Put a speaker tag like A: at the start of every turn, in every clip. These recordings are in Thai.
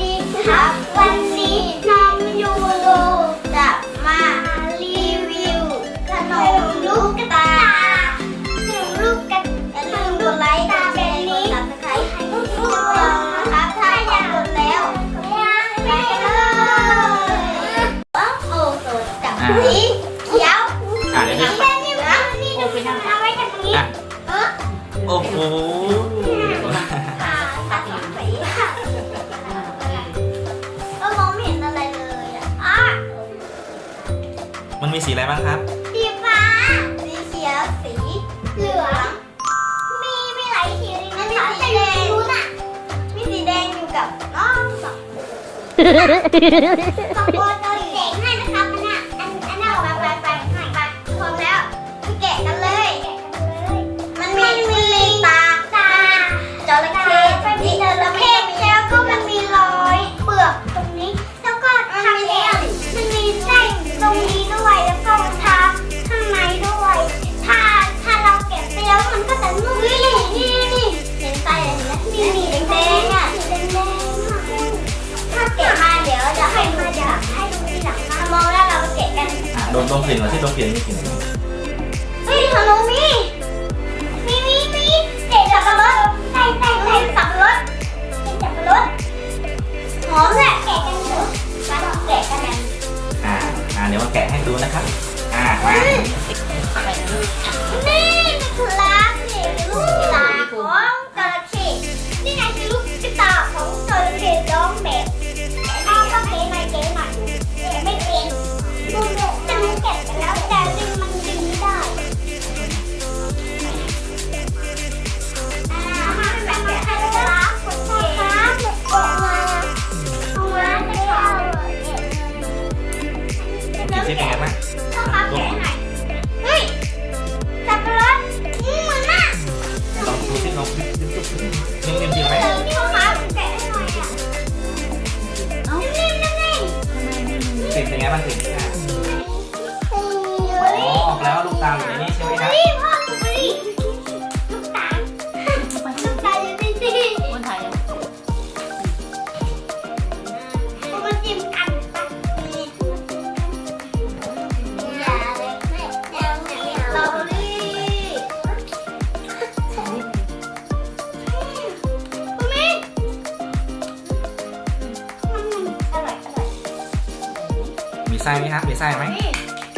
A: ดีครับ วันนี้น้องยู
B: โร
A: จะมารีวิว
B: ขนมลูกตา
A: ขนมลูกตาลืมกดไลค์ตามแชร์กดซับสไครต์ให้ทุกคนนะครับถ้าอยากกดแล้วไปเลยว้าวโอ้โหจับสีเขียวอะเดี๋ยวดิ แม่นี่นะนี่ดูเอาไว้ทำไมอะ โอ้โห มันมีสีอะไรบ้างครับ สีฟ้า สีเขียว สีเหลือง มีมีหลายสีเลยนะคะสีแดงรู้น่ะ มีสีแดงอยู่กับน้องสองสองคนเราสี
B: แดงให้ ตรงกลิ่นก่อนที่ตรงกลิ่นมีกลิ่นอะไร
A: เฮ้ยขนมมีมีมีมีเด็กสับปะรดใส่ใส่ใส่สับปะรดใส่สับปะรดหอมแหละแกะกันเถอะมาแกะกันนะ
B: อ่าอ่าเดี๋ยวมาแกะให้ดูนะครับ อ่ามา
A: นี่นี่คือลาเนี่ นิ่ม
B: ๆนิ่มๆไหม
A: เออพี่พ่อครับแกะให้หน่อยอะนิ่มๆนิ่ม
B: กลิ่นเป็นไงบ้างกลิ่นอะ
A: ๆ
B: อ๋อออกแล้วลูกตาลอยู่ในนี้ใช่ไหมครับ
C: ไส้
B: ไหมครับมีไส้ไหม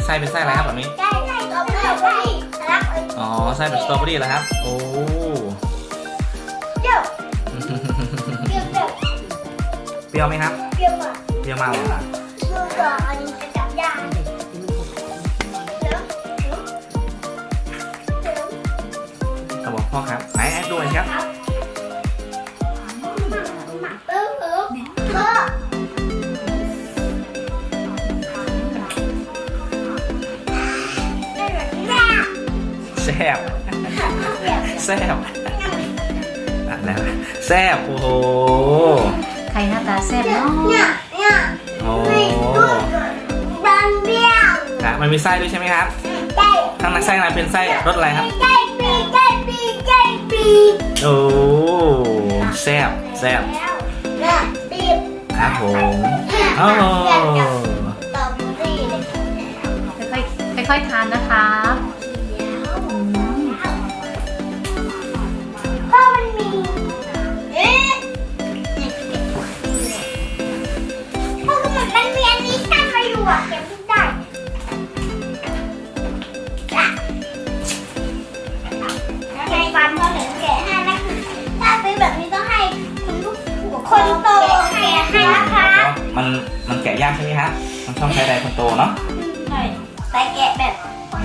B: ไส้เป็นไส้อะไรครับแบบนี้
A: ได้ได้เราไม่เอาไปรักเอ้ย
B: อ๋อไส้เป็นสตรอเบอรี่เหรอครับ โอ้
A: เดี๋ยวเดี๋ยวเดี๋ยว
B: เปรี้ยวไหมครับ
A: เดี๋ยวก่อน
B: เปรี้ยวมากเลยนะ
A: ดูก่อนจะจับยางเดี๋ยวเดี๋ยวเดี๋ยว
B: เขาบอกพ่อครับไหน แซ่บแซ่บอะแล้วแซ่บโอ้โห
C: ใครหน้าตาแซ่บเนาะ
A: เนี่ยเนี่ย
B: โอ้
A: ไม่ดูดันเบี้ยว
B: ครับมันมีไส้ด้วยใช่ไหมครับ
A: ได้
B: ข้างในไส้อะไรเป็นไส้รสอะไรครับ
A: ได้ปีได้ปีได้ปี
B: โอ้แซ่บแซ่บ
A: แล้วเนี่ยปี
B: ครับผมโอ้
A: ตอบดีเลย
C: ค่อยๆค่อยๆทานนะครั มั
A: นมันแกะ
B: ยากใช่ไหมครับมันต้องใช้แรงคนโตเนาะ
A: ใช่แต่แกะแบบ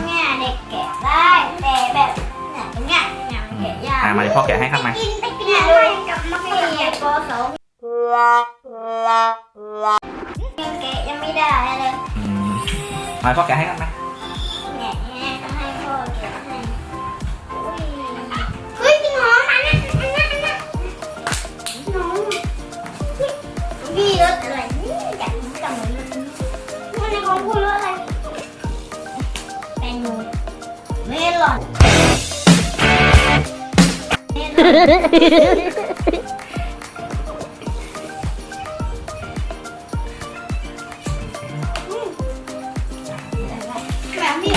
A: เนี่ยเด็กแกะได้แต่แบบเนี่ยตรงเนี้ยเนี่ยแกะยาก
B: อ่ามาเดี๋ยวพ่อแกะให้ครับมา
A: กินไปกินอะไรกับมะเขือโกสองยังแกะยังไม่ได้เลย
B: อืมมาพ่อแกะให้ครับมา
A: แบบนี้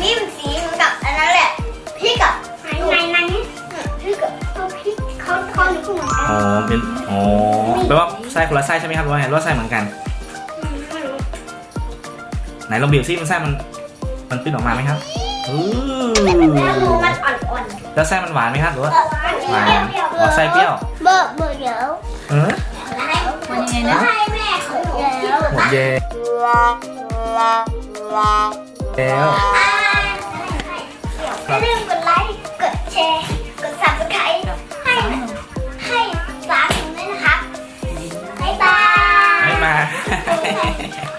A: นี่มันสีเหมือนกับอันนั้นแหละพริกอะในในนั้นพริกอะเขาพริกเขาเขาหรือเหมือนกัน
B: อ๋อเป็นอ๋อแปลว่าไส้คนละไส้ใช่ไหมครับหรือว่าไงหรือว่าไส้เหมือนกัน
A: ไม่รู้ไหนลองบีบซิมันแซ่บมันมันปิ้นออกมาไหมครับ
B: แล้วหมู
A: ลไส้มันหวานไหมครับหรือว่าหวานอ๋อไส้เปรี้ยว
B: เบอร์เบอร์เดียว
A: เออ
C: มันยังไงนะ
B: ให้แม่ของหนู
A: ผมย่แล้ว
B: อย่าลืมกดไลค์ กดแชร์
A: กดซับสไครต์
B: ให้
A: ให้สามีด้วยนะครับ
C: บ๊า
A: ยบายบ๊ายบาย